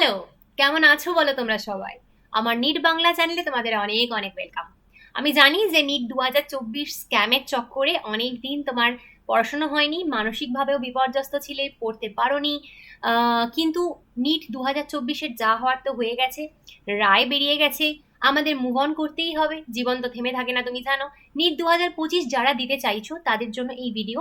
Hello, কেমন আছো বলো তোমরা সবাই? আমার নিট বাংলা চ্যানেলে তোমাদের অনেক অনেক ওয়েলকাম আমি জানি যে নিট দু হাজার চব্বিশ স্ক্যামের চক্করে অনেক দিন তোমার পড়াশোনা হয়নি, মানসিকভাবেও বিপর্যস্ত ছিলে, পড়তে পারোনি কিন্তু নিট দু হাজার চব্বিশের যা হওয়ার তো হয়ে গেছে, রায় বেরিয়ে গেছে, আমাদের মুভ অন করতেই হবে, জীবন তো থেমে থাকে না তুমি জানো। নিট দু হাজার পঁচিশ যারা দিতে চাইছো, তাদের জন্য এই ভিডিও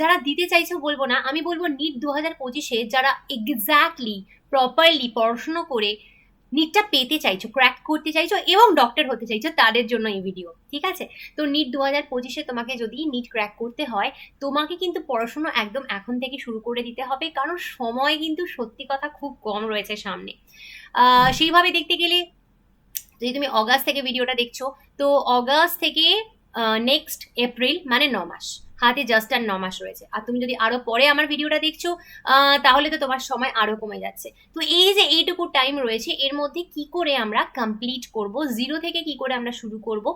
যারা দিতে চাইছো বলব না, আমি বলব নিট দু হাজার পঁচিশে যারা এক্স্যাক্টলি প্রপারলি পড়াশুনো করে নিটটা পেতে চাইছো ক্র্যাক করতে চাইছো এবং ডক্টর হতে চাইছো তাদের জন্য এই ভিডিও ঠিক আছে? তো নিট দু হাজার পঁচিশে তোমাকে যদি নিট ক্র্যাক করতে হয়, তোমাকে কিন্তু পড়াশুনো একদম এখন থেকে শুরু করে দিতে হবে, কারণ সময় কিন্তু সত্যি কথা খুব কম রয়েছে সামনে। সেইভাবে দেখতে গেলে, যদি তুমি অগাস্ট থেকে ভিডিওটা দেখছ, তো অগাস্ট থেকে নেক্সট এপ্রিল মানে ন মাস। হাতে জাস্ট আর ন মাস রয়েছে। আর তুমি যদি আরও পরে আমার ভিডিওটা দেখছ তাহলে তো তোমার সময় আরও কমে যাচ্ছে। তো এই যে এইটুকু টাইম রয়েছে, এর মধ্যে কি করে আমরা কমপ্লিট করব? জিরো থেকে কি করে আমরা শুরু করব?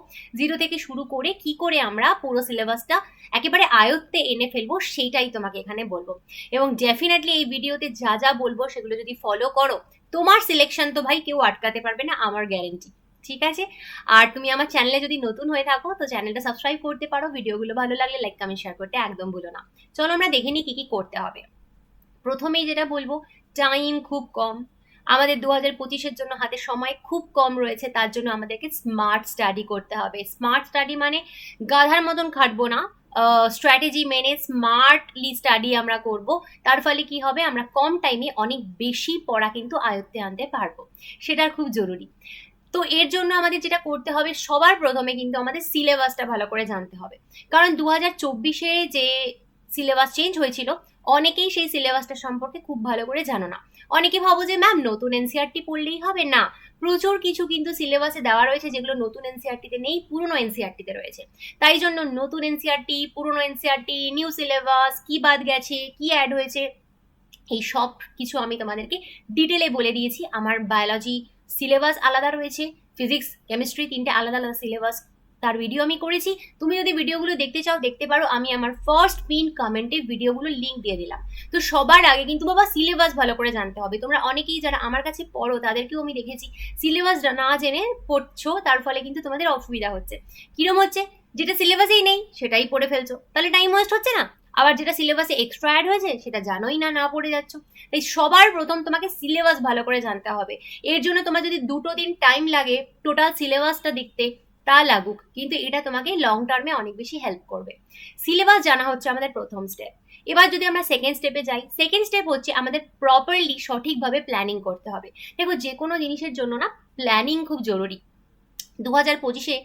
জিরো থেকে শুরু করে কি করে আমরা পুরো সিলেবাসটা একেবারে আয়ত্তে এনে ফেলব, সেইটাই তোমাকে এখানে বলব। এবং ডেফিনেটলি এই ভিডিওতে যা যা বলব, সেগুলো যদি ফলো করো, তোমার সিলেকশন তো ভাই কেউ আটকাতে পারবে না, আমার গ্যারেন্টি ঠিক আছে? আর তুমি আমার চ্যানেলে যদি নতুন হয়ে থাকো, তো চ্যানেলটা সাবস্ক্রাইব করতে পারো। ভিডিওগুলো ভালো লাগলে লাইক কমেন্ট শেয়ার করতে একদম ভুলো না। চলো আমরা দেখে নিই কি কি করতে হবে। প্রথমেই যেটা বলব টাইম খুব কম। আমাদের দু হাজার পঁচিশের জন্য হাতে সময় খুব কম রয়েছে, তার জন্য আমাদেরকে স্মার্ট স্টাডি করতে হবে। স্মার্ট স্টাডি মানে গাধার মতন খাটবো না স্ট্র্যাটেজি মেনে স্মার্টলি স্টাডি আমরা করব। তার ফলে কি হবে, আমরা কম টাইমে অনেক বেশি পড়া কিন্তু আয়ত্তে আনতে পারব। সেটা খুব জরুরি। তো এর জন্য আমাদের যেটা করতে হবে, সবার প্রথমে কিন্তু আমাদের সিলেবাসটা ভালো করে জানতে হবে। কারণ দু হাজার চব্বিশে যে সিলেবাস চেঞ্জ হয়েছিল, অনেকেই সেই সিলেবাসটা সম্পর্কে খুব ভালো করে জানো না। অনেকে ভাবো যে, ম্যাম, নতুন এনসিআরটি পড়লেই হবে? না, প্রচুর কিছু কিন্তু সিলেবাসে দেওয়া রয়েছে যেগুলো নতুন এনসিআরটিতে নেই, পুরনো এনসিআরটিতে রয়েছে। তাই জন্য নতুন এনসিআরটি পুরনো এনসিআরটি নিউ সিলেবাস কি বাদ গেছে, কি অ্যাড হয়েছে, এই সব কিছু আমি তোমাদেরকে ডিটেলে বলে দিয়েছি। আমার বায়োলজি সিলেবাস আলাদা রয়েছে ফিজিক্স কেমিস্ট্রি তিনটে আলাদা আলাদা সিলেবাস। তার ভিডিও আমি করেছি। তুমি যদি ভিডিওগুলো দেখতে চাও, দেখতে পারো, আমি আমার ফার্স্ট পিন কমেন্টে ভিডিওগুলো লিঙ্ক দিয়ে দিলাম। তো সবার আগে কিন্তু বাবা সিলেবাস ভালো করে জানতে হবে। তোমরা অনেকেই যারা আমার কাছে পড়ো, তাদেরকেও আমি দেখেছি। সিলেবাস না জেনে পড়ছো, তার ফলে কিন্তু তোমাদের অসুবিধা হচ্ছে। কিরম হচ্ছে? যেটা সিলেবাসেই নেই, সেটাই পড়ে ফেলছো। তাহলে টাইম ওয়েস্ট হচ্ছে না? আবার যেটা সিলেবাসে এক্সট্রা অ্যাড হয়েছে, সেটা জানোই না না পড়ে যাচ্ছ। তাই সবার প্রথম তোমাকে সিলেবাস ভালো করে জানতে হবে। এর জন্য তোমার যদি দুটো দিন টাইম লাগে টোটাল সিলেবাসটা দেখতে, তা লাগুক। কিন্তু এটা তোমাকে লং টার্মে অনেক বেশি হেল্প করবে। সিলেবাস জানা হচ্ছে আমাদের প্রথম স্টেপ এবার যদি আমরা সেকেন্ড স্টেপে যাই সেকেন্ড স্টেপ হচ্ছে আমাদের প্রপারলি সঠিকভাবে প্ল্যানিং করতে হবে। দেখো যে কোনো জিনিসের জন্য না প্ল্যানিং খুব জরুরি। দু হাজার পঁচিশে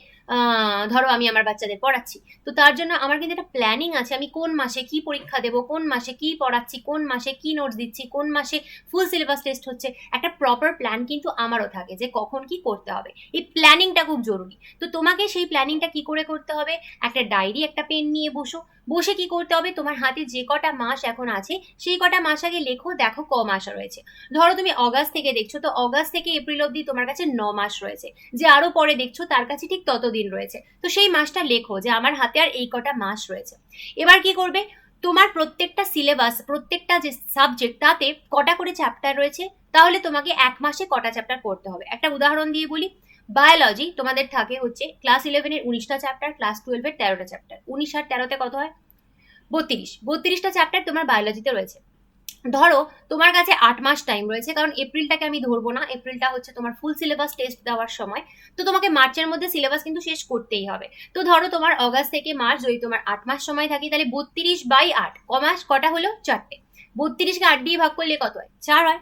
ধরো আমি আমার বাচ্চাদের পড়াচ্ছি। তো তার জন্য আমার কিন্তু একটা প্ল্যানিং আছে, আমি কোন মাসে কি পরীক্ষা দেব, কোন মাসে কি পড়াচ্ছি, কোন মাসে কি নোটস দিচ্ছি, কোন মাসে ফুল সিলেবাস টেস্ট হচ্ছে, একটা প্রপার প্ল্যান কিন্তু আমারও থাকে যে কখন কি করতে হবে। এই প্ল্যানিংটা খুব জরুরি। তো তোমাকে সেই প্ল্যানিংটা কি করে করতে হবে? একটা ডায়েরি একটা পেন নিয়ে বসো। বসে কি করতে হবে? তোমার হাতে যে কটা মাস এখন আছে, সেই কটা মাস আগে লেখো, দেখো ক মাস রয়েছে। ধরো তুমি অগাস্ট থেকে দেখছ, তো অগাস্ট থেকে এপ্রিল অবধি তোমার কাছে ন মাস রয়েছে। যে আরও পরে দেখছ, তার কাছে ঠিক ততদিন রয়েছে। তো সেই মাসটা লেখো যে আমার হাতে আর এই কটা মাস রয়েছে। এবার কি করবে? তোমার প্রত্যেকটা সিলেবাস প্রত্যেকটা যে সাবজেক্ট তাতে কটা করে চ্যাপ্টার রয়েছে? তাহলে তোমাকে এক মাসে কটা চ্যাপ্টার করতে হবে। একটা উদাহরণ দিয়ে বলি। বায়োলজি তোমাদের থাকে হচ্ছে ক্লাস ইলেভেনের উনিশটা চ্যাপ্টার ক্লাস টুয়েলভের তেরোটা চ্যাপ্টার উনিশ আর তেরোতে কত হয়? বত্রিশ। বত্রিশটা চ্যাপ্টার তোমার বায়োলজিতে রয়েছে। ধরো, তোমার কাছে আট মাস টাইম রয়েছে, কারণ এপ্রিলটাকে আমি ধরবো না। এপ্রিলটা হচ্ছে তোমার ফুল সিলেবাস টেস্ট দেওয়ার সময়। তো তোমাকে মার্চের মধ্যে সিলেবাস কিন্তু শেষ করতেই হবে। তো ধরো, তোমার অগাস্ট থেকে মার্চ যদি তোমার আট মাস সময় থাকে, তাহলে বত্রিশ বাই আট ক মাস কটা হলো? চারটে। বত্রিশকে আট দিয়ে ভাগ করলে কত হয়? চার হয়।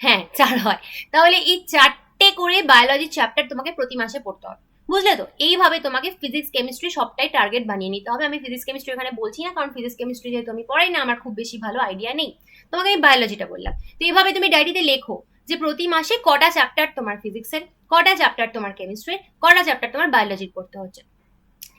হ্যাঁ চার হয়। তাহলে এই চারটে করে বায়োলজি চ্যাপ্টার তোমাকে প্রতি মাসে পড়তে হবে। বুঝলে তো? এইভাবে তোমাকে ফিজিক্স কেমিস্ট্রি সবটাই টার্গেট বানিয়ে নিতে হবে। আমি ফিজিক্স কেমিস্ট্রি এখানে বলছি না, কারণ ফিজিক্স কেমিস্ট্রি যেহেতু আমি পড়াই না, আমার খুব বেশি ভালো আইডিয়া নেই। তোমাকে আমি বায়োলজিটা বললাম। তো এইভাবে তুমি ডায়েরিতে লেখো যে প্রতি মাসে কটা চ্যাপ্টার তোমার ফিজিক্সের কটা চ্যাপ্টার তোমার কেমিস্ট্রির কটা চ্যাপ্টার তোমার বায়োলজির পড়তে হচ্ছে।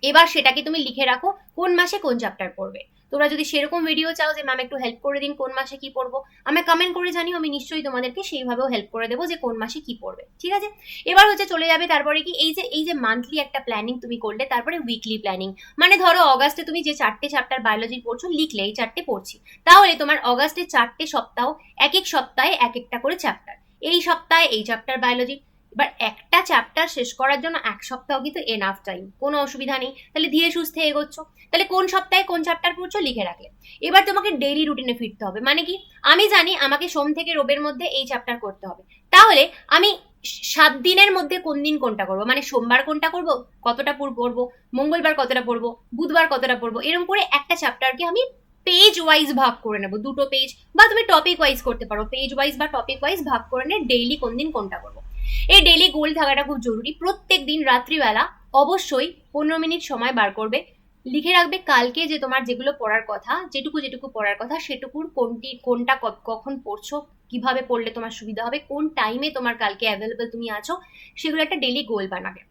এবার সেটাকে তুমি লিখে রাখো কোন মাসে কোন চ্যাপ্টার পড়বে। তোমরা যদি সেরকম ভিডিও চাও যে ম্যাম একটু হেল্প করে দিন কোন মাসে কি পড়ব? আমি কমেন্ট করে জানিও, আমি নিশ্চয়ই তোমাদেরকে সেইভাবেও হেল্প করে দেবো যে, কোন মাসে কি পড়বে। ঠিক আছে? এবার হচ্ছে চলে যাবে তারপরে কি, এই যে এই যে মান্থলি একটা প্ল্যানিং তুমি করলে, তারপরে উইকলি প্ল্যানিং মানে ধরো অগাস্টে তুমি যে চারটে চ্যাপ্টার বায়োলজি পড়ছো, লিখলে এই চারটে পড়ছি। তাহলে তোমার অগাস্টে চারটে সপ্তাহ, এক এক সপ্তাহে এক একটা করে চ্যাপ্টার এই সপ্তাহে এই চ্যাপ্টার বায়োলজি এবার একটা চ্যাপ্টার শেষ করার জন্য এক সপ্তাহ কিন্তু এনাফ টাইম কোনো অসুবিধা নেই। তাহলে ধীরে সুস্থে এগোচ্ছ। তাহলে কোন সপ্তাহে কোন চ্যাপ্টার পড়ছো লিখে রাখলে। এবার তোমাকে ডেইলি রুটিনে ফিরতে হবে। মানে কি? আমি জানি আমাকে সোম থেকে রোবের মধ্যে এই চ্যাপ্টার করতে হবে। তাহলে আমি সাত দিনের মধ্যে কোন দিন কোনটা করব? মানে সোমবার কোনটা করব? কতটা পড়- পড়ব? মঙ্গলবার কতটা পড়ব? বুধবার কতটা পড়ব? এরকম করে একটা চ্যাপ্টারকে আমি পেজ ওয়াইজ ভাগ করে নেব। দুটো পেজ বা তুমি টপিক ওয়াইজ করতে পারো। পেজ ওয়াইজ বা টপিক ওয়াইজ ভাগ করে নিয়ে ডেইলি কোন দিন কোনটা করব? এই ডেইলি গোল থাকাটা খুব জরুরি। প্রত্যেক দিন রাত্রিবেলা অবশ্যই পনেরো মিনিট সময় বার করবে। লিখে রাখবে কালকে যে তোমার যেগুলো পড়ার কথা, যেটুকু যেটুকু পড়ার কথা, সেটুকুর কোনটি, কোনটা কখন পড়ছো, কীভাবে পড়লে তোমার সুবিধা হবে, কোন টাইমে তোমার কালকে অ্যাভেলেবেল তুমি আছো, সেগুলো একটা ডেলি গোল বানাবে।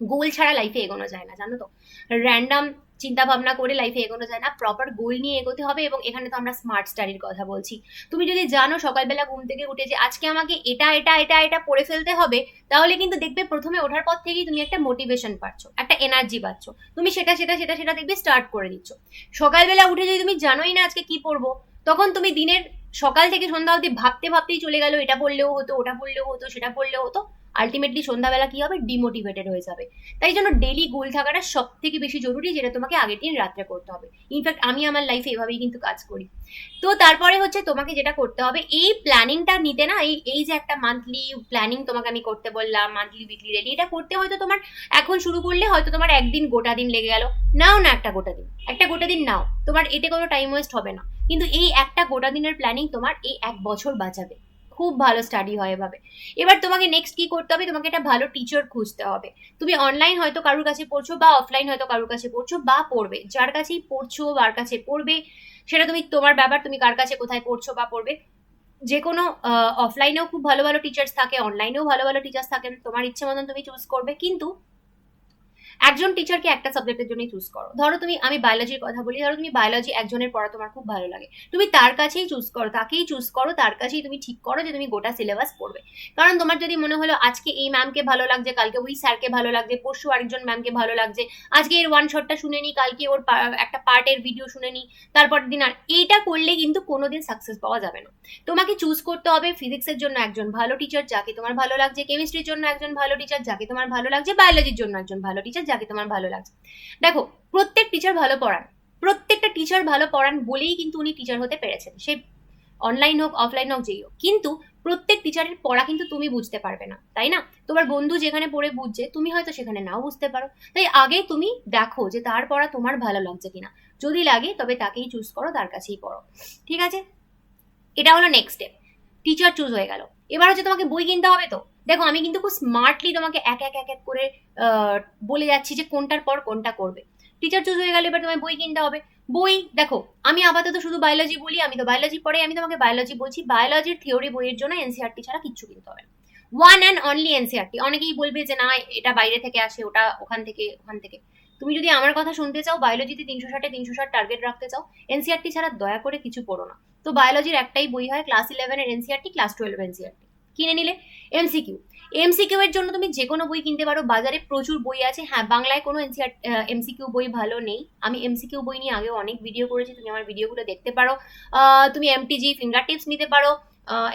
গোল ছাড়া লাইফে এগোনো যায় না, জানো তো? র্যান্ডাম চিন্তা ভাবনা করে লাইফে এগোনো যায় না। প্রপার গোল নিয়ে এগোতে হবে এবং এখানে তো আমরা স্মার্ট স্টাডির কথা বলছি। তুমি যদি জানো সকালবেলা ঘুম থেকে উঠে যে আজকে আমাকে এটা এটা এটা এটা পড়ে ফেলতে হবে, তাহলে কিন্তু দেখবে প্রথমে ওঠার পর থেকেই তুমি একটা মোটিভেশন পাচ্ছ, একটা এনার্জি পাচ্ছ। তুমি সেটা সেটা সেটা সেটা দেখবে স্টার্ট করে দিচ্ছ। সকালবেলা উঠে যদি তুমি জানোই না আজকে কি পড়ব, তখন তুমি দিনের সকাল থেকে সন্ধ্যা অবধি ভাবতে ভাবতেই চলে গেল, এটা পড়লেও হতো, ওটা পড়লেও হতো, সেটা পড়লেও হতো। আলটিমেটলি সন্ধ্যাবেলা কি হবে? ডিমোটিভেটেড হয়ে যাবে। তাই জন্য ডেলি গোল থাকাটা সব থেকে বেশি জরুরি, যেটা তোমাকে আগের দিন রাত্রে করতে হবে। ইনফ্যাক্ট আমি আমার লাইফে এভাবেই কিন্তু কাজ করি। তো তারপরে হচ্ছে তোমাকে যেটা করতে হবে, এই প্ল্যানিংটা নিতে না, এই এই যে একটা মান্থলি প্ল্যানিং তোমাকে আমি করতে বললাম মান্থলি উইকলি রেডি এটা করতে হয়তো তোমার এখন শুরু করলে হয়তো তোমার একদিন গোটা দিন লেগে গেল। নাও না একটা গোটা দিন। একটা গোটা দিন নাও। তোমার এতে কোনো টাইম ওয়েস্ট হবে না। কিন্তু এই একটা গোটা দিনের প্ল্যানিং তোমার এই এক বছর বাঁচাবে। খুব ভালো স্টাডি হয় এভাবে। এবার তোমাকে নেক্সট কি করতে হবে? তোমাকে একটা ভালো টিচার খুঁজতে হবে। তুমি অনলাইন হয়তো কারোর কাছে পড়ছো বা অফলাইন হয়তো কারোর কাছে পড়ছো বা পড়বে। যার কাছেই পড়ছো যার কাছে পড়বে, সেটা তুমি তোমার ব্যাপার, তুমি কার কাছে কোথায় পড়ছো বা পড়বে। যে কোনো অফলাইনেও খুব ভালো ভালো টিচার্স থাকে অনলাইনেও ভালো ভালো টিচার্স থাকে তোমার ইচ্ছে মতন তুমি চুজ করবে। কিন্তু একজন টিচারকে একটা সাবজেক্টের জন্যই চুজ করো। ধরো তুমি, আমি বায়োলজির কথা বলি, ধরো তুমি বায়োলজি একজনের পড়া তোমার খুব ভালো লাগে। তুমি তার কাছেই চুজ করো, তাকেই চুজ করো, তার কাছেই তুমি ঠিক করো যে তুমি গোটা সিলেবাস পড়বে। কারণ তোমার যদি মনে হলো, আজকে এই ম্যামকে ভালো লাগছে, কালকে ওই স্যারকে ভালো লাগছে, পরশু আরেকজন ম্যামকে ভালো লাগছে, আজকে এর ওয়ান শটটা শুনে নি, কালকে ওর একটা পার্টের ভিডিও শুনে নি তারপর দিন আর এইটা করলে কিন্তু কোনোদিন সাকসেস পাওয়া যাবে না। তোমাকে চুজ করতে হবে ফিজিক্সের জন্য একজন ভালো টিচার যাকে তোমার ভালো লাগছে কেমিস্ট্রির জন্য একজন ভালো টিচার যাকে তোমার ভালো লাগছে বায়োলজির জন্য একজন ভালো টিচার যাকে তোমার ভালো লাগছে। দেখো, প্রত্যেক টিচার ভালো পড়ান। প্রত্যেকটা টিচার ভালো পড়ান বলেই কিন্তু উনি টিচার হতে পেরেছেন। সে অনলাইন হোক অফলাইন হোক, যেই হোক। কিন্তু প্রত্যেক টিচারের পড়া কিন্তু তুমি বুঝতে পারবে না, তাই না? তোমার বন্ধু যেখানে পড়ে বুঝছে, তুমি হয়তো সেখানে নাও বুঝতে পারো। তাই আগে তুমি দেখো যে তার পড়া তোমার ভালো লাগছে কিনা। যদি লাগে, তবে তাকেই চুজ করো, তার কাছেই পড়ো। ঠিক আছে? এটা হলো নেক্সট স্টেপ টিচার চুজ হয়ে গেল। এবার হচ্ছে তোমাকে বই কিনতে হবে তো? দেখো, আমি কিন্তু খুব স্মার্টলি তোমাকে এক এক এক এক করে বলে যাচ্ছি যে কোনটার পর কোনটা করবে। টিচার চুজ হয়ে গেলে, এবার তোমায় বই কিনতে হবে। বই, দেখো, আমি আপাতত শুধু বায়োলজি বলি, আমি তো বায়োলজি পড়ে আমি তোমাকে বায়োলজি বলছি। বায়োলজির থিওরি বইয়ের জন্য এনসিআরটি ছাড়া কিচ্ছু কিনতে হবে ওয়ান অ্যান্ড অনলি এনসিআরটি অনেকেই বলবে যে, না, এটা বাইরে থেকে আসে, ওটা ওখান থেকে ওখান থেকে। তুমি যদি আমার কথা শুনতে চাও বায়োলজিতে তিনশো ষাটে তিনশো ষাট টার্গেট রাখতে চাও এনসিআরটি ছাড়া দয়া করে কিছু পড়ো না। তো বায়োলজির একটাই বই হয় ক্লাস ইলেভেনের এনসিআরটি ক্লাস টুয়েলভ এনসিআরটি কিনে নিলে? এমসিকিউ এমসিকিউ এর জন্য তুমি যে কোনো বই কিনতে পারো। বাজারে প্রচুর বই আছে। হ্যাঁ বাংলায় কোনো এনসিআর এমসিকিউ বই ভালো নেই। আমি এমসিকিউ বই নিয়ে আগেও অনেক ভিডিও করেছি। তুমি আমার ভিডিওগুলো দেখতে পারো। তুমি এমটিজি ফিঙ্গার টিপস নিতে পারো।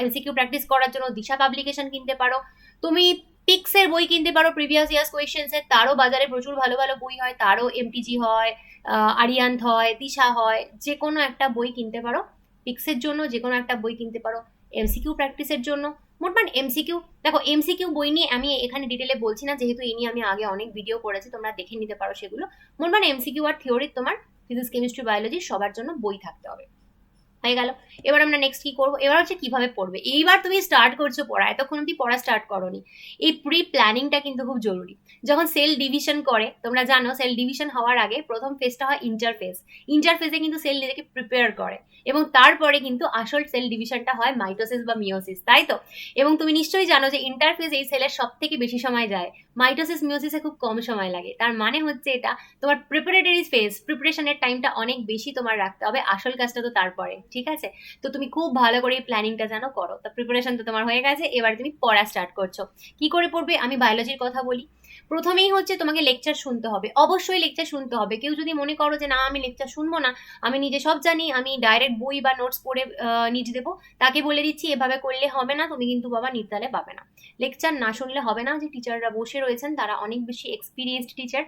এমসিকিউ প্র্যাকটিস করার জন্য দিশা পাবলিকেশন কিনতে পারো। তুমি পিক্সের বই কিনতে পারো প্রিভিয়াস ইয়ার্স কোয়েশ্চেন্স এর। তারও বাজারে প্রচুর ভালো ভালো বই হয়। তারও এমটিজি হয় আহ, আরিয়ান্থ হয় দিশা হয়। যে কোনো একটা বই কিনতে পারো। পিক্সের জন্য যে কোনো একটা বই কিনতে পারো। এমসিকিউ প্র্যাকটিসের জন্য। মোটমাট এমসিকিউ দেখো এমসিকিউ বই নিয়ে আমি এখানে ডিটেলে বলছি না, যেহেতু এই নিয়ে আমি আগে অনেক ভিডিও করেছি, তোমরা দেখে নিতে পারো সেগুলো। মোটমাট এমসিকিউ আর থিওরি তোমার ফিজিক্স কেমিস্ট্রি বায়োলজি সবার জন্য বই থাকতে হবে। হয়ে গেল। এবার আমরা নেক্সট কি করব? এবার হচ্ছে কীভাবে পড়বে? এইবার তুমি স্টার্ট করছ পড়া, এতক্ষণ অব্দি পড়া স্টার্ট করোনি। এই প্রি প্ল্যানিংটা কিন্তু খুব জরুরি। যখন সেল ডিভিশন করে, তোমরা জানো সেল ডিভিশন হওয়ার আগে প্রথম ফেজটা হয় ইন্টারফেস ইন্টারফেসে কিন্তু সেল নিজেকে প্রিপেয়ার করে এবং তারপরে কিন্তু আসল সেল ডিভিশনটা হয় মাইটোসিস বা মিওসিস তাই তো? এবং তুমি নিশ্চয়ই জানো যে ইন্টারফেস এই সেলের সব থেকে বেশি সময় যায়। মাইটোসিস মিওসিসে খুব কম সময় লাগে। তার মানে হচ্ছে এটা তোমার প্রিপারেটরি ফেজ প্রিপারেশনের টাইমটা অনেক বেশি তোমার রাখতে হবে আসল কাজটা তো তারপরে। ঠিক আছে? তো তুমি খুব ভালো করে এই প্ল্যানিংটা যেন করো। তা প্রিপারেশন তো তোমার হয়ে গেছে, এবার তুমি পড়া স্টার্ট করছ। কি করে পড়বে? আমি বায়োলজির কথা বলি। প্রথমেই হচ্ছে তোমাকে লেকচার শুনতে হবে। অবশ্যই লেকচার শুনতে হবে। কেউ যদি মনে করো যে, না, আমি লেকচার শুনব না, আমি নিজে সব জানি, আমি ডাইরেক্ট বই বা নোটস পড়ে নিজ দেবো, তাকে বলে দিচ্ছি, এভাবে করলে হবে না, তুমি কিন্তু বাবা নির্তালে পাবে না। লেকচার না শুনলে হবে না, যে টিচাররা বসে রয়েছেন, তারা অনেক বেশি এক্সপিরিয়েন্সড টিচার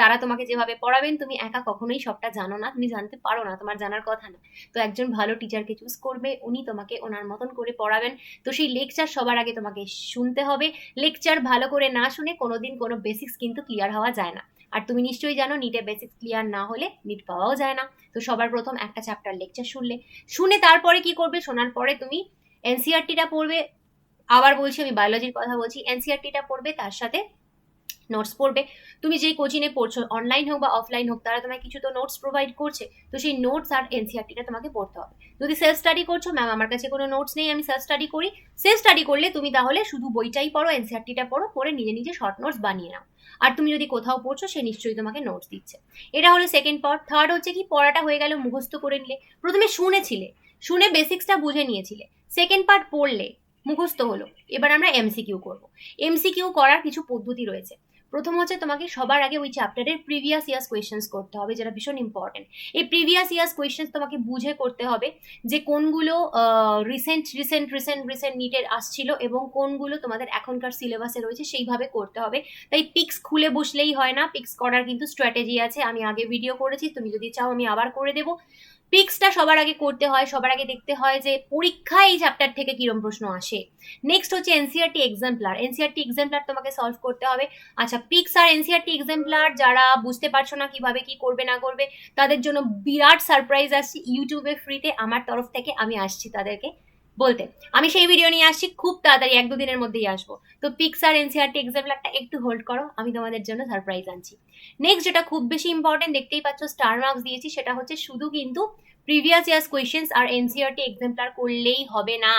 তারা তোমাকে যেভাবে পড়াবেন, তুমি একা কখনোই সবটা জানো না, তুমি জানতে পারো না, তোমার জানার কথা না। তো একজন ভালো টিচারকে চুজ করবে, উনি তোমাকে ওনার মতন করে পড়াবেন। তো সেই লেকচার সবার আগে তোমাকে শুনতে হবে। লেকচার ভালো করে না শুনে কোনোদিন কোনো বেসিক্স কিন্তু ক্লিয়ার হওয়া যায় না। আর তুমি নিশ্চয়ই জানো নিটে বেসিক্স ক্লিয়ার না হলে নিট পাওয়াও যায় না। তো সবার প্রথম একটা চ্যাপ্টার লেকচার শুনলে। শুনে তারপরে কি করবে? শোনার পরে তুমি এনসিআরটিটা পড়বে। আবার বলছি আমি বায়োলজির কথা বলছি। এনসিআরটিটা পড়বে, তার সাথে নোটস পড়বে। তুমি যেই কোচিংয়ে পড়ছো অনলাইন হোক বা অফলাইন হোক, তারা তোমাকে কিছু তো নোটস প্রোভাইড করছে, তো সেই নোটস আর এনসিআরটিটা তোমাকে পড়তে হবে। যদি সেলফ স্টাডি করছ ম্যাম আমার কাছে কোনো নোটস নেই, আমি সেলফ স্টাডি করি। সেলফ স্টাডি করলে তুমি তাহলে শুধু বইটাই পড়ো এনসিআরটিটা পড়ো, পড়ে নিজে নিজে শর্ট নোটস বানিয়ে নাও। আর তুমি যদি কোথাও পড়ছো, সে নিশ্চয়ই তোমাকে নোটস দিচ্ছে। এটা হলো সেকেন্ড পার্ট থার্ড হচ্ছে কি, পড়াটা হয়ে গেল, মুখস্থ করে নিলে। প্রথমে শুনেছিলে, শুনে বেসিক্সটা বুঝে নিয়েছিলে। সেকেন্ড পার্ট পড়লে, মুখস্থ হলো। এবার আমরা এমসিকিউ করব। এমসিকিউ করার কিছু পদ্ধতি রয়েছে। প্রথম হচ্ছে তোমাকে সবার আগে ওই চ্যাপ্টারের প্রিভিয়াস ইয়ার্স কোয়েশ্চেন্স করতে হবে, যেটা ভীষণ ইম্পর্টেন্ট এই প্রিভিয়াস ইয়ার্স কোয়েশ্চেন্স তোমাকে বুঝে করতে হবে যে কোনগুলো রিসেন্ট রিসেন্ট রিসেন্ট রিসেন্ট নিটের আসছিল এবং কোনগুলো তোমাদের এখনকার সিলেবাসে রয়েছে সেইভাবে করতে হবে। তাই পিক্স খুলে বসলেই হয় না পিক্স করার কিন্তু স্ট্র্যাটেজি আছে। আমি আগে ভিডিও করেছি, তুমি যদি চাও আমি আবার করে দেবো। পিক্সটা সবার আগে করতে হয়, সবার আগে দেখতে হয় যে পরীক্ষায় এই চ্যাপ্টার থেকে কিরম প্রশ্ন আসে। নেক্সট হচ্ছে এনসিআরটি এক্সাম্পলার এনসিআরটি এক্সাম্পলার তোমাকে সলভ করতে হবে। আচ্ছা পিক্স আর এনসিআরটি এক্সাম্পলার যারা বুঝতে পারছ না কীভাবে কি করবে না করবে, তাদের জন্য বিরাট সারপ্রাইজ আসছে ইউটিউবে ফ্রিতে আমার তরফ থেকে আমি আসছি তাদেরকে। বলতে, আমি সেই ভিডিও নিয়ে আসছি, খুব তাড়াতাড়ি, এক দুদিনের মধ্যেই আসব। তো পিক্স আর এনসিআরটি এক্সাম্পলারটা একটু হোল্ড করো, আমি তোমাদের জন্য সারপ্রাইজ আনছি। নেক্সট যেটা খুব বেশি ইম্পর্টেন্ট দেখতেই পাচ্ছ স্টার মার্কস দিয়েছি, সেটা হচ্ছে শুধু কিন্তু প্রিভিয়াস ইয়ার্স কোয়েশ্চেন্স আর এনসিআরটি এক্সাম্পলার করলেই হবে না।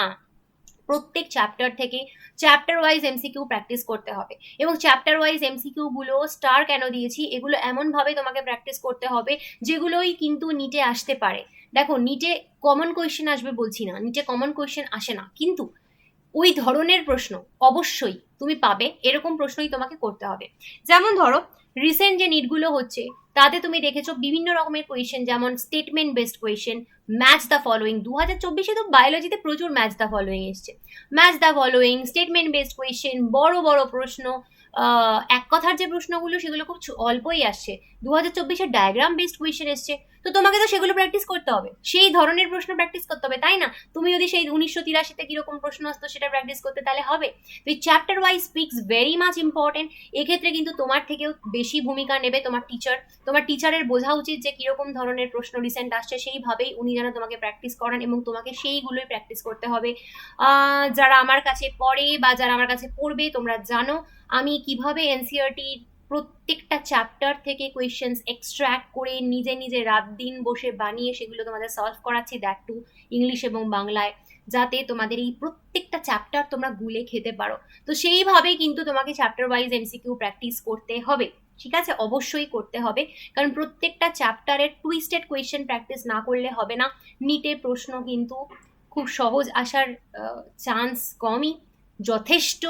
প্রত্যেক চ্যাপ্টার থেকে চ্যাপ্টার ওয়াইজ এমসিকিউ প্র্যাকটিস করতে হবে। এবং চ্যাপ্টার ওয়াইজ এমসিকিউ গুলো স্টার কেন দিয়েছি, এগুলো এমনভাবে তোমাকে প্র্যাকটিস করতে হবে, যেগুলোই কিন্তু নিটে আসতে পারে। দেখো নিটে কমন কোয়েশ্চেন আসবে বলছি না নিটে কমন কোয়েশ্চেন আসে না। কিন্তু ওই ধরনের প্রশ্ন অবশ্যই তুমি পাবে, এরকম প্রশ্নই তোমাকে করতে হবে। যেমন ধরো রিসেন্ট যে নিটগুলো হচ্ছে, তাতে তুমি দেখেছ বিভিন্ন রকমের কোয়েশ্চেন যেমন statement based question match the following দু হাজার চব্বিশে তো বায়োলজিতে প্রচুর ম্যাচ দ্য ফলোয়িং এসছে। Match the following statement based question বড় বড় প্রশ্ন এক কথার যে প্রশ্নগুলো, সেগুলো খুব অল্পই আসছে। দু হাজার চব্বিশে ডায়াগ্রাম বেসড কোয়েশ্চেন এসছে। তো তোমাকে তো সেগুলো প্র্যাকটিস করতে হবে। সেই ধরনের প্রশ্ন প্র্যাকটিস করতে হবে, তাই না? তুমি যদি সেই উনিশশো তিরাশিতে কীরকম প্রশ্ন আসতো সেটা প্র্যাকটিস করতে তাহলে হবে। তো chapter wise speaks very much important এক্ষেত্রে কিন্তু তোমার থেকেও বেশি ভূমিকা নেবে তোমার টিচার তোমার টিচারের বোঝা উচিত যে কীরকম ধরনের প্রশ্ন রিসেন্ট আসছে। সেইভাবেই উনি যেন তোমাকে প্র্যাকটিস করান এবং তোমাকে সেইগুলোই প্র্যাকটিস করতে হবে। যারা আমার কাছে পড়ে বা যারা আমার কাছে পড়বে তোমরা জানো, আমি কীভাবে এনসিআরটির প্রত্যেকটা চ্যাপ্টার থেকে কোয়েশ্চেন্স এক্সট্র্যাক্ট করে নিজে নিজে রাত দিন বসে বানিয়ে সেগুলো তোমাদের সলভ করাচ্ছি দ্যাট টু ইংলিশ এবং বাংলায়, যাতে তোমাদের এই প্রত্যেকটা চ্যাপ্টার তোমরা গুলে খেতে পারো। তো সেইভাবেই কিন্তু তোমাকে চ্যাপ্টার ওয়াইজ এমসিকিউ প্র্যাকটিস করতে হবে। ঠিক আছে? অবশ্যই করতে হবে। কারণ প্রত্যেকটা চ্যাপ্টারের টুইস্টেড কোয়েশ্চেন প্র্যাকটিস না করলে হবে না। নিটে প্রশ্ন কিন্তু খুব সহজ আসার চান্স কমই। যথেষ্ট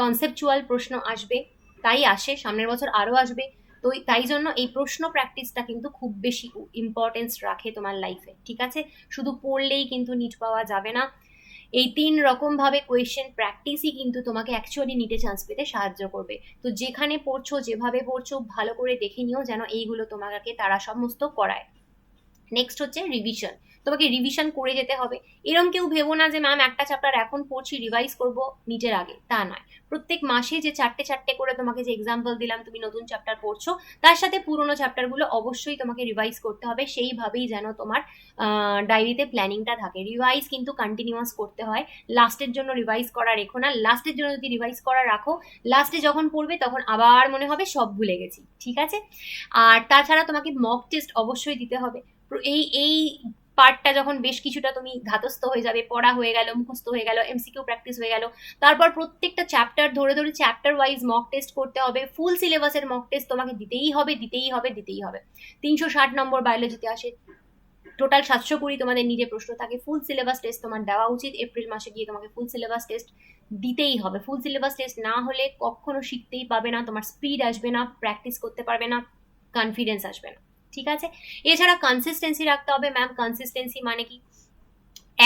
কনসেপচুয়াল প্রশ্ন আসবে। তাই আসে, সামনের বছর আরও আসবে। তো তাই জন্য এই প্রশ্ন প্র্যাকটিসটা কিন্তু খুব বেশি ইম্পর্টেন্স রাখে তোমার লাইফে ঠিক আছে? শুধু পড়লেই কিন্তু নিট পাওয়া যাবে না। এই তিন রকমভাবে কোয়েশ্চেন প্র্যাকটিসই কিন্তু তোমাকে অ্যাকচুয়ালি নিটে চান্স পেতে সাহায্য করবে। তো যেখানে পড়ছো, যেভাবে পড়ছো, ভালো করে দেখে নিও যেন এইগুলো তোমাকে তারা সমস্ত করায়। নেক্সট হচ্ছে রিভিশন তোমাকে রিভিশন করে যেতে হবে। এরম কেউ ভেবো না যে ম্যাম একটা চ্যাপ্টার এখন পড়ছি রিভাইজ করব নিটের আগে। তা নয়। প্রত্যেক মাসে যে চারটে চারটে করে তোমাকে যে এক্সাম্পল দিলাম, তুমি নতুন চ্যাপ্টার পড়ছো, তার সাথে পুরোনো চ্যাপ্টারগুলো অবশ্যই তোমাকে রিভাইজ করতে হবে। সেইভাবেই যেন তোমার ডায়েরিতে প্ল্যানিংটা থাকে। রিভাইজ কিন্তু কন্টিনিউয়াস করতে হয়। লাস্টের জন্য রিভাইজ করা রেখো না। লাস্টের জন্য যদি রিভাইজ করা রাখো লাস্টে যখন পড়বে, তখন আবার মনে হবে সব ভুলে গেছি। ঠিক আছে? আর তাছাড়া তোমাকে মক টেস্ট অবশ্যই দিতে হবে। এই এই পার্টটা যখন বেশ কিছুটা তুমি ধাতস্থ হয়ে যাবে, পড়া হয়ে গেল, মুখস্থ হয়ে গেল এমসিকিউ প্র্যাকটিস হয়ে গেল, তারপর প্রত্যেকটা চ্যাপ্টার ধরে ধরে চ্যাপ্টার ওয়াইজ মক টেস্ট করতে হবে ফুল সিলেবাসের মক টেস্ট তোমাকে দিতেই হবে দিতেই হবে দিতেই হবে। তিনশো ষাট নম্বর বায়োলজিতে আসে টোটাল সাতশো কুড়ি তোমাদের নিজে প্রশ্ন থাকে ফুল সিলেবাস টেস্ট তোমার দেওয়া উচিত এপ্রিল মাসে গিয়ে তোমাকে ফুল সিলেবাস টেস্ট দিতেই হবে। ফুল সিলেবাস টেস্ট না হলে কখনো শিখতেই পাবে না, তোমার স্পিড আসবে না প্র্যাকটিস করতে পারবে না কনফিডেন্স আসবে না। ঠিক আছে? এছাড়া কনসিস্টেন্সি রাখতে হবে ম্যাম কনসিস্টেন্সি মানে কি?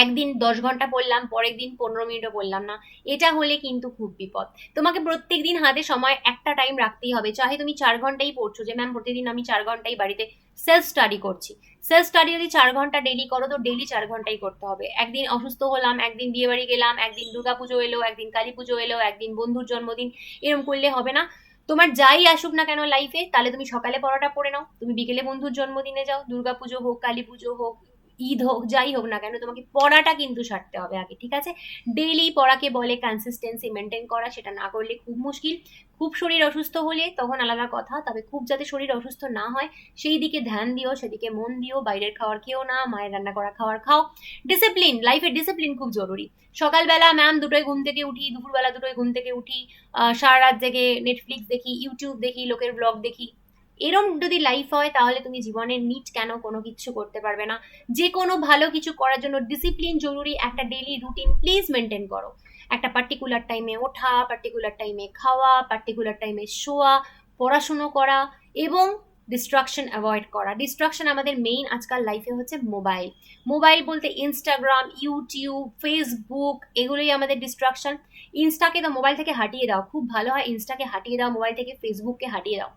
একদিন দশ ঘণ্টা পড়লাম, পরের দিন পনেরো মিনিটও পড়লাম না। এটা হলে কিন্তু খুব বিপদ। তোমাকে প্রত্যেক দিন হাতে সময় একটা টাইম রাখতেই হবে। চাহে তুমি চার ঘন্টাই পড়ছো যে ম্যাম প্রতিদিন আমি চার ঘন্টাই বাড়িতে সেলফ স্টাডি করছি। সেলফ স্টাডি যদি চার ঘণ্টা ডেলি করো, তো ডেলি চার ঘন্টাই করতে হবে। একদিন অসুস্থ হলাম, একদিন বিয়ে বাড়ি গেলাম, একদিন দুর্গা পুজো এলো, একদিন কালী পুজো এলো, একদিন বন্ধুর জন্মদিন এরকম করলে হবে না। তোমার যাই আসুক না কেন লাইফে তাহলে তুমি সকালে পড়াটা পড়ে নাও। তুমি বিকেলে বন্ধুর জন্মদিনে যাও দুর্গা পুজো হোক কালী পুজো হোক ঈদ হোক, যাই হোক না কেন, তোমাকে পড়াটা কিন্তু সারতে হবে আগে, ঠিক আছে? ডেইলি পড়াকে বলে কনসিস্টেন্সি মেনটেন করা, সেটা না করলে খুব মুশকিল। খুব শরীর অসুস্থ হলে তখন আলাদা কথা, তবে খুব যাতে শরীর অসুস্থ না হয়, সেই দিকে ধ্যান দিও, সেদিকে মন দিও, বাইরের খাওয়ার খেও না, মায়ের রান্না করা খাওয়ার খাও। ডিসিপ্লিন লাইফে ডিসিপ্লিন খুব জরুরি। সকালবেলা ম্যাম দুটোই ঘুম থেকে উঠি, দুপুরবেলা দুটোই ঘুম থেকে উঠি সারা রাত জেগে নেটফ্লিক্স দেখি ইউটিউব দেখি, লোকের ব্লগ দেখি। এরম যদি লাইফ হয়, তাহলে তুমি জীবনের নিট কেন কোনো কিছু করতে পারবে না? যে কোনো ভালো কিছু করার জন্য ডিসিপ্লিন জরুরি, একটা ডেলি রুটিন প্লিজ মেনটেন করো। একটা পার্টিকুলার টাইমে ওঠা পার্টিকুলার টাইমে খাওয়া পার্টিকুলার টাইমে শোয়া, পড়াশুনো করা এবং ডিস্ট্রাকশন অ্যাভয়েড করা। ডিস্ট্রাকশন আমাদের মেইন আজকাল লাইফে হচ্ছে মোবাইল মোবাইল বলতে ইনস্টাগ্রাম ইউটিউব ফেসবুক এগুলোই আমাদের ডিস্ট্রাকশন ইনস্টাকে তো মোবাইল থেকে হাটিয়ে দাও। খুব ভালো হয় ইনস্টাকে হাটিয়ে দাও মোবাইল থেকে ফেসবুককে হাটিয়ে দাও।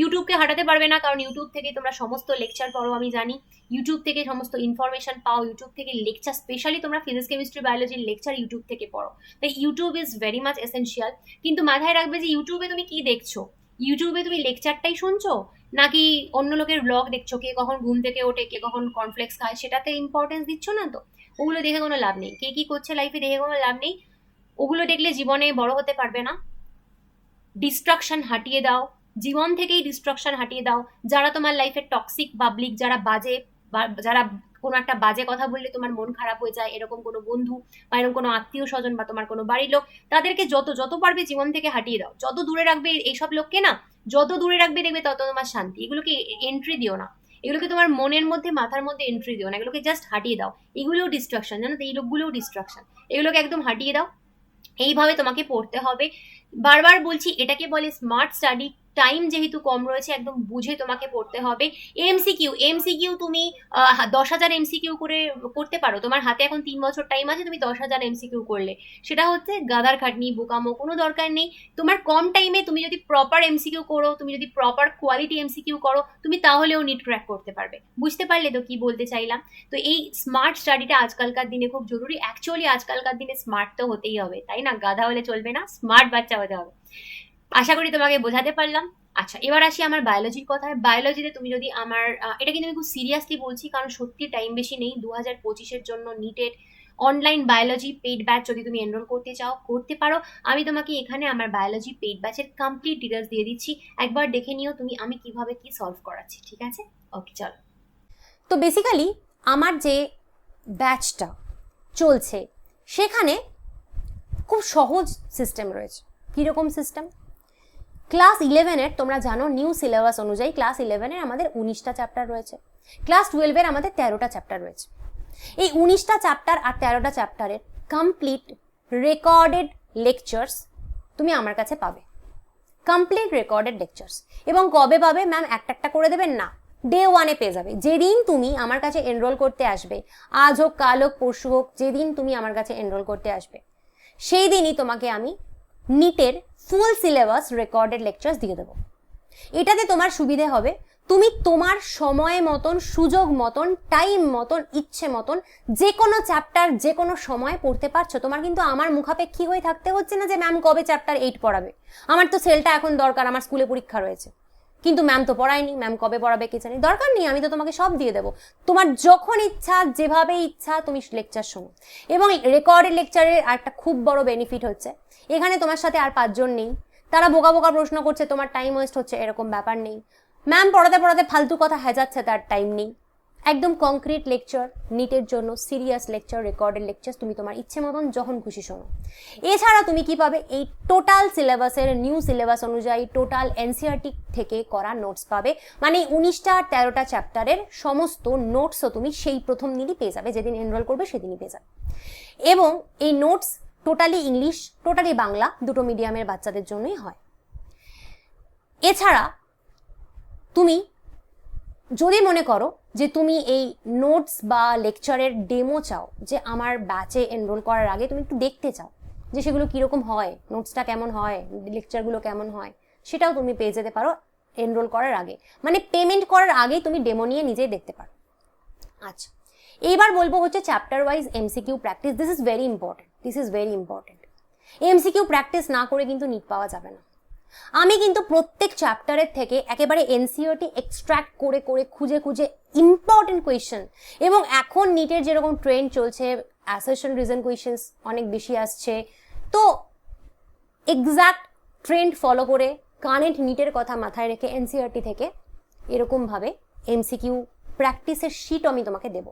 ইউটিউবকে হাঁটাতে পারবে না, কারণ ইউটিউব থেকে তোমরা সমস্ত লেকচার পড়ো, আমি জানি। ইউটিউব থেকে সমস্ত ইনফরমেশন পাও ইউটিউব থেকে লেকচার স্পেশালি তোমরা ফিজিক্স কেমিস্ট্রি বায়োলজির লেকচার ইউটিউব থেকে পড়ো। তাই YouTube is very much essential কিন্তু মাথায় রাখবে যে ইউটিউবে তুমি কি দেখছ? ইউটিউবে তুমি লেকচারটাই শুনছো? নাকি অন্য লোকের ব্লগ দেখছ? কে কখন ঘুম থেকে ওঠে, কে কখন কনফ্লেক্স খায়, সেটাতে ইম্পর্টেন্স দিচ্ছ না তো? ওগুলো দেখে কোনো লাভ নেই। কে কি করছে লাইফে দেখে কোনো লাভ নেই। ওগুলো দেখলে জীবনে বড় হতে পারবে না। ডিস্ট্রাকশন হাটিয়ে দাও। জীবন থেকেই ডিস্ট্রাকশন হাটিয়ে দাও। যারা তোমার লাইফে টক্সিক পাবলিক যারা বাজে যারা কোনো একটা বাজে কথা বললে তোমার মন খারাপ হয়ে যায়, এরকম কোনো বন্ধু বা এরকম কোনো আত্মীয় স্বজন বা তোমার কোনো বাড়ির লোক, তাদেরকে যত যত পারবে জীবন থেকে হাটিয়ে দাও। যত দূরে রাখবে এইসব লোককে না, যত দূরে রাখবে দেখবে তত তোমার শান্তি। এগুলোকে এন্ট্রি দিও না। এগুলোকে তোমার মনের মধ্যে, মাথার মধ্যে এন্ট্রি দিও না। এগুলোকে জাস্ট হাটিয়ে দাও। এগুলোও ডিস্ট্রাকশন জানো তো? এই লোকগুলোও ডিস্ট্রাকশন এগুলোকে একদম হাটিয়ে দাও। এইভাবে তোমাকে পড়তে হবে। বারবার বলছি, এটাকে বলে স্মার্ট স্টাডি টাইম যেহেতু কম রয়েছে, একদম বুঝে তোমাকে পড়তে হবে। এমসিকিউ এমসিকিউ তুমি দশ হাজার এমসিকিউ করে করতে পারো। তোমার হাতে এখন তিন বছর টাইম আছে, তুমি দশ হাজার এমসিকিউ করলে। সেটা হচ্ছে গাদার খাটনি, বোকামো, কোনো দরকার নেই। তোমার কম টাইমে তুমি যদি প্রপার এমসিকিউ করো, তুমি যদি প্রপার কোয়ালিটি এমসিকিউ করো, তুমি তাহলেও নিট ক্র্যাক করতে পারবে। বুঝতে পারলে তো কি বলতে চাইলাম? তো এই স্মার্ট স্টাডিটা আজকালকার দিনে খুব জরুরি। অ্যাকচুয়ালি আজকালকার দিনে স্মার্ট তো হতেই হবে। তাই না? গাধা হলে চলবে না স্মার্ট বাচ্চা হতে হবে। আশা করি তোমাকে বোঝাতে পারলাম। আচ্ছা এবার আসি আমার বায়োলজির কথায়। বায়োলজিতে তুমি যদি আমার এটা কিন্তু আমি খুব সিরিয়াসলি বলছি, কারণ সত্যি টাইম বেশি নেই। দু হাজার পঁচিশের জন্য নিটের অনলাইন বায়োলজি পেইড ব্যাচ যদি তুমি এনরোল করতে চাও, করতে পারো। আমি তোমাকে এখানে আমার বায়োলজি পেইড ব্যাচের কমপ্লিট ডিটেলস দিয়ে দিচ্ছি। একবার দেখে নিও তুমি আমি কীভাবে কি সলভ করাচ্ছি, ঠিক আছে? ওকে চলো। তো বেসিক্যালি আমার যে ব্যাচটা চলছে, সেখানে খুব সহজ সিস্টেম রয়েছে। কীরকম সিস্টেম ক্লাস ইলেভেনের, তোমরা জানো, নিউ সিলেবাস অনুযায়ী ক্লাস ইলেভেনের আমাদের উনিশটা চ্যাপ্টার রয়েছে। ক্লাস টুয়েলভের আমাদের তেরোটা চ্যাপ্টার রয়েছে। এই উনিশটা চ্যাপ্টার আর তেরোটা চ্যাপ্টারের কমপ্লিট রেকর্ডেড লেকচার্স তুমি আমার কাছে পাবে। কমপ্লিট রেকর্ডেড লেকচার্স এবং কবে পাবে ম্যাম একটা একটা করে দেবেন না। ডে ওয়ানে পেয়ে যাবে। যেদিন তুমি আমার কাছে এনরোল করতে আসবে, আজ হোক, কাল হোক, পরশু হোক, যেদিন তুমি আমার কাছে এনরোল করতে আসবে সেই দিনই তোমাকে আমি নিটের ফুল সিলেবাস রেকর্ডেড লেকচার্স দিয়ে দেবো। এটাতে তোমার সুবিধে হবে, তুমি তোমার সময় মতন, সুযোগ মতন টাইম মতন, ইচ্ছে মতন যে কোনো চ্যাপ্টার যে কোনো সময় পড়তে পারছ। তোমার কিন্তু আমার মুখাপেক্ষী হয়ে থাকতে হচ্ছে না যে ম্যাম কবে চ্যাপ্টার এইট পড়াবে। আমার তো সেলটা এখন দরকার, আমার স্কুলে পরীক্ষা রয়েছে। কিন্তু ম্যাম তো পড়ায়নি ম্যাম কবে পড়াবে কি জানি। দরকার নেই, আমি তো তোমাকে সব দিয়ে দেবো। তোমার যখন ইচ্ছা, যেভাবে ইচ্ছা, তুমি লেকচার শোনো। এবং রেকর্ডেড লেকচারের একটা খুব বড় বেনিফিট হচ্ছে এখানে তোমার সাথে আর পাঁচজন নেই। তারা বোকা বোকা প্রশ্ন করছে, তোমার টাইম ওয়েস্ট হচ্ছে, এরকম ব্যাপার নেই। ম্যাম পড়াতে পড়াতে ফালতু কথা হেজাচ্ছে তার টাইম নেই। একদম কংক্রিট লেকচার নিটের জন্য সিরিয়াস লেকচার রেকর্ডেড লেকচার তুমি তোমার ইচ্ছে মতন যখন খুশি শোনো। এছাড়া তুমি কি পাবে? এই টোটাল সিলেবাসের নিউ সিলেবাস অনুযায়ী টোটাল এনসিআরটি থেকে করা নোটস পাবে। মানে উনিশটা তেরোটা চ্যাপ্টারের সমস্ত নোটসও তুমি সেই প্রথম দিনই পেয়ে যাবে, যেদিন এনরোল করবে সেদিনই পেয়ে যাবে। এবং এই notes totally English, totally Bangla দুটো মিডিয়ামের বাচ্চাদের জন্যই হয়। এছাড়া তুমি যদি মনে করো যে তুমি এই নোটস বা লেকচারের ডেমো চাও, যে আমার ব্যাচে এনরোল করার আগে তুমি একটু দেখতে চাও যে সেগুলো কীরকম হয় নোটসটা কেমন হয় লেকচারগুলো কেমন হয়, সেটাও তুমি পেয়ে যেতে পারো এনরোল করার আগে। মানে পেমেন্ট করার আগেই তুমি ডেমো নিয়ে নিজেই দেখতে পারো। আচ্ছা এইবার বলব হচ্ছে chapter wise MCQ practice this is very important this is very important MCQ practice না করে কিন্তু নিট পাওয়া যাবে না। আমি কিন্তু প্রত্যেক চ্যাপ্টারের থেকে একেবারে এনসিওটি এক্সট্র্যাক্ট করে করে, খুঁজে খুঁজে ইম্পর্টেন্ট কোয়েশ্চেন এবং এখন নিটের যেরকম ট্রেন্ড চলছে অ্যাসেশন রিজন কোয়েশ্চেন্স অনেক বেশি আসছে। তো এক্সাক্ট ট্রেন্ড ফলো করে কারেন্ট নিটের কথা মাথায় রেখে এনসিআরটি থেকে এরকমভাবে এমসিকিউ প্র্যাকটিসের শিট আমি তোমাকে দেবো।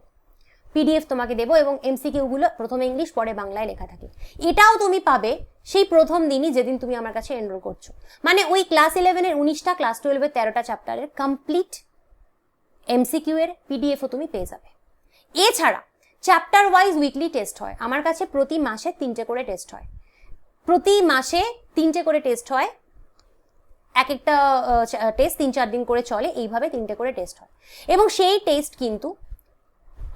পিডিএফ তোমাকে দেবো এবং এমসিকিউগুলো প্রথমে ইংলিশ পরে বাংলায় লেখা থাকে। এটাও তুমি পাবে সেই প্রথম দিনই যেদিন তুমি আমার কাছে এনরোল করছ। মানে ওই ক্লাস ইলেভেনের উনিশটা ক্লাস টুয়েলভের তেরোটা চ্যাপ্টারের কমপ্লিট এমসিকিউ এর পিডিএফও তুমি পেয়ে যাবে। এছাড়া চ্যাপ্টার ওয়াইজ উইকলি টেস্ট হয়। আমার কাছে প্রতি মাসে তিনটে করে টেস্ট হয়। প্রতি মাসে তিনটে করে টেস্ট হয়। এক একটা টেস্ট তিন চার দিন করে চলে। এইভাবে তিনটে করে টেস্ট হয়। এবং সেই টেস্ট কিন্তু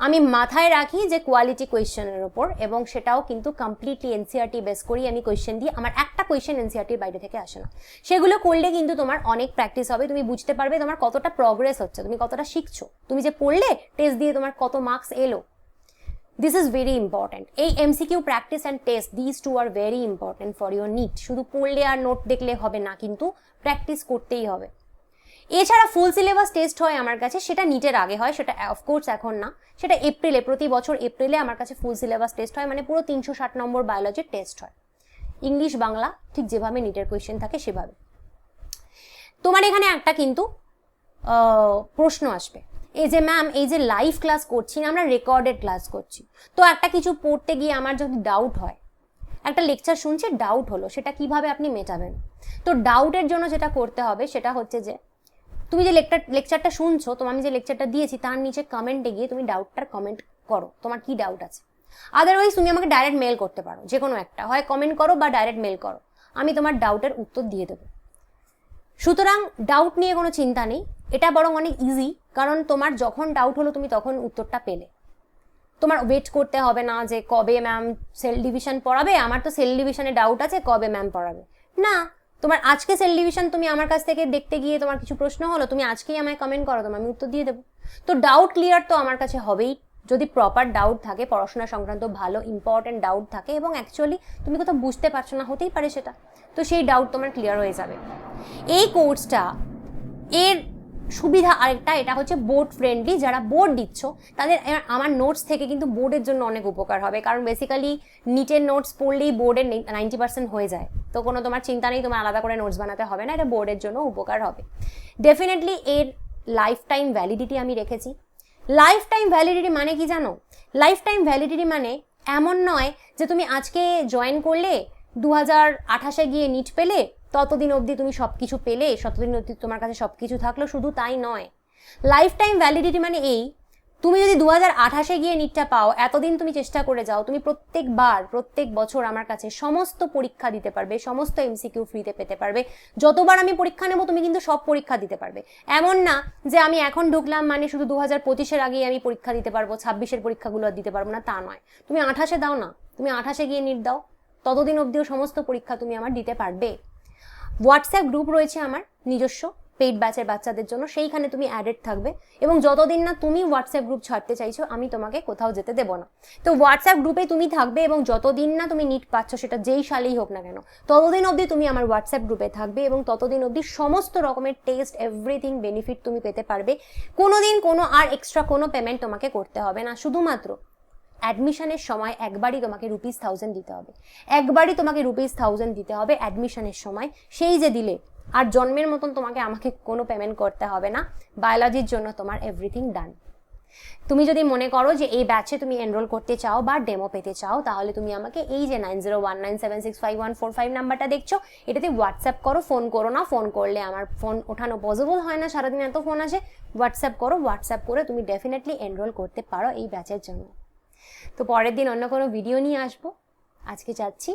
আমি মাথায় রাখি যে কোয়ালিটি কোয়েশ্চেনের ওপর এবং সেটাও কিন্তু কমপ্লিটলি এনসিআরটি বেস করি আমি কোয়েশ্চেন দিই। আমার একটা কোয়েশ্চেন এনসিআরটির বাইরে থেকে আসে না। সেগুলো করলে কিন্তু তোমার অনেক প্র্যাকটিস হবে। তুমি বুঝতে পারবে তোমার কতটা প্রগ্রেস হচ্ছে, তুমি কতটা শিখছো। তুমি যে পড়লে টেস্ট দিয়ে তোমার কত মার্কস এলো। দিস ইজ ভেরি ইম্পর্ট্যান্ট এই MCQ practice and test this two are very important for your NEET শুধু পড়লে আর নোট দেখলে হবে না, কিন্তু প্র্যাকটিস করতেই হবে। এছাড়া ফুল সিলেবাস টেস্ট হয় আমার কাছে, সেটা নিটের আগে হয়, সেটা অফকোর্স এখন না। সেটা এপ্রিলে প্রতি বছর এপ্রিলে আমার কাছে ফুল সিলেবাস টেস্ট হয় মানে পুরো তিনশো ষাট নম্বর বায়োলজির টেস্ট হয়। ইংলিশ বাংলা, ঠিক যেভাবে নিটের কোয়েশ্চেন থাকে, সেভাবে। তোমার এখানে একটা কিন্তু প্রশ্ন আসবে। এই যে ম্যাম এই যে লাইভ ক্লাস করছি না, আমরা রেকর্ডেড ক্লাস করছি। তো একটা কিছু পড়তে গিয়ে আমার যদি ডাউট হয়, একটা লেকচার শুনছে ডাউট হলো, সেটা কীভাবে আপনি মেটাবেন? তো ডাউটের জন্য যেটা করতে হবে, সেটা হচ্ছে যে তুমি যে লেকচার লেকচারটা শুনছো তোমার আমি যে লেকচারটা দিয়েছি, তার নিচে কমেন্টে গিয়ে তুমি ডাউটটার কমেন্ট করো। তোমার কি ডাউট আছে? আদারওয়াইজ তুমি আমাকে ডাইরেক্ট মেল করতে পারো, যে কোনো একটা। হয় কমেন্ট করো বা ডাইরেক্ট মেল করো। আমি তোমার ডাউটের উত্তর দিয়ে দেবো। সুতরাং ডাউট নিয়ে কোনো চিন্তা নেই। এটা বরং অনেক ইজি কারণ তোমার যখন ডাউট হলো, তুমি তখন উত্তরটা পেলে। তোমার ওয়েট করতে হবে না যে কবে ম্যাম সেল ডিভিশন পড়াবে। আমার তো সেল ডিভিশনে ডাউট আছে, কবে ম্যাম পড়াবে। না তোমার আজকে সেল ডিভিশন তুমি আমার কাছ থেকে দেখতে গিয়ে তোমার কিছু প্রশ্ন হলো, তুমি আজকেই আমায় কমেন্ট করো তোমার আমি উত্তর দিয়ে দেবো। তো ডাউট ক্লিয়ার তো আমার কাছে হবেই। যদি প্রপার ডাউট থাকে, পড়াশোনা সংক্রান্ত ভালো ইম্পর্টেন্ট ডাউট থাকে, এবং অ্যাকচুয়ালি তুমি কোথাও বুঝতে পারছ না, হতেই পারে সেটা। তো সেই ডাউট তোমার ক্লিয়ার হয়ে যাবে। এই কোর্সটা এর সুবিধা আরেকটা, এটা হচ্ছে বোর্ড ফ্রেন্ডলি যারা বোর্ড দিচ্ছ, তাদের আমার নোটস থেকে কিন্তু বোর্ডের জন্য অনেক উপকার হবে। কারণ বেসিক্যালি নিটের নোটস পড়লেই বোর্ডের নাইনটি পার্সেন্ট হয়ে যায়। তো কোনো তোমার চিন্তা নেই, তোমার আলাদা করে নোটস বানাতে হবে না, এটা বোর্ডের জন্য উপকার হবে। ডেফিনেটলি এর লাইফ টাইম ভ্যালিডিটি আমি রেখেছি। লাইফ টাইম ভ্যালিডিটি মানে কি জানো? লাইফ টাইম ভ্যালিডিটি মানে এমন নয় যে তুমি আজকে জয়েন করলে দু হাজার আঠাশে গিয়ে নিট পেলে, ততদিন অবধি তুমি সব কিছু পেলে, ততদিন অবধি তোমার কাছে সব কিছু থাকল, শুধু তাই নয়। লাইফ টাইম ভ্যালিডিটি মানে এই, তুমি যদি দু হাজার আঠাশে গিয়ে নিটটা পাও, এতদিন তুমি চেষ্টা করে যাও, তুমি প্রত্যেকবার, প্রত্যেক বছর আমার কাছে সমস্ত পরীক্ষা দিতে পারবে, সমস্ত এমসিকিউ ফ্রিতে পেতে পারবে। যতবার আমি পরীক্ষা নেব, তুমি কিন্তু সব পরীক্ষা দিতে পারবে। এমন না যে আমি এখন ঢুকলাম মানে শুধু দু হাজার পঁচিশের আগেই আমি পরীক্ষা দিতে পারব, ছাব্বিশের পরীক্ষাগুলো আর দিতে পারব না, তা নয়। তুমি আঠাশে দাও না, তুমি আঠাশে গিয়ে নিট দাও। ততদিন অবধিও সমস্ত পরীক্ষা তুমি আমার দিতে পারবে। হোয়াটসঅ্যাপ গ্রুপ রয়েছে আমার, নিজস্ব পেইড ব্যাচের বাচ্চাদের জন্য, সেইখানে তুমি অ্যাডেড থাকবে এবং যতদিন না তুমি হোয়াটসঅ্যাপ গ্রুপ ছাড়তে চাইছো, আমি তোমাকে কোথাও যেতে দেবো না। তো হোয়াটসঅ্যাপ গ্রুপে তুমি থাকবে এবং যতদিন না তুমি নিট পাচ্ছ, সেটা যেই সালেই হোক না কেন, ততদিন অবধি তুমি আমার হোয়াটসঅ্যাপ গ্রুপে থাকবে এবং ততদিন অবধি সমস্ত রকমের টেস্ট এভরিথিং বেনিফিট তুমি পেতে পারবে। কোনো দিন কোনো আর এক্সট্রা কোনো পেমেন্ট তোমাকে করতে হবে না, শুধুমাত্র অ্যাডমিশনের সময় একবারই তোমাকে রুপিস থাউজেন্ড দিতে হবে। একবারই তোমাকে রুপিস থাউজেন্ড দিতে হবে অ্যাডমিশনের সময়। সেই যে দিলে, আর জন্মের মতন তোমাকে আমাকে কোনো পেমেন্ট করতে হবে না। বায়োলজির জন্য তোমার এভরিথিং ডান তুমি যদি মনে করো যে এই ব্যাচে তুমি এনরোল করতে চাও বা ডেমো পেতে চাও, তাহলে তুমি আমাকে এই যে nine zero one nine seven six five one four five নাম্বারটা দেখছ, এটাতে হোয়াটসঅ্যাপ করো ফোন করো না ফোন করলে আমার ফোন ওঠানো পসিবল হয় না, সারাদিন এত ফোন আসে। হোয়াটসঅ্যাপ করো হোয়াটসঅ্যাপ করে তুমি ডেফিনেটলি এনরোল করতে পারো এই ব্যাচের জন্য। তো পরের দিন অন্য কোনো ভিডিও নিয়ে আসব। আজকে যাচ্ছি।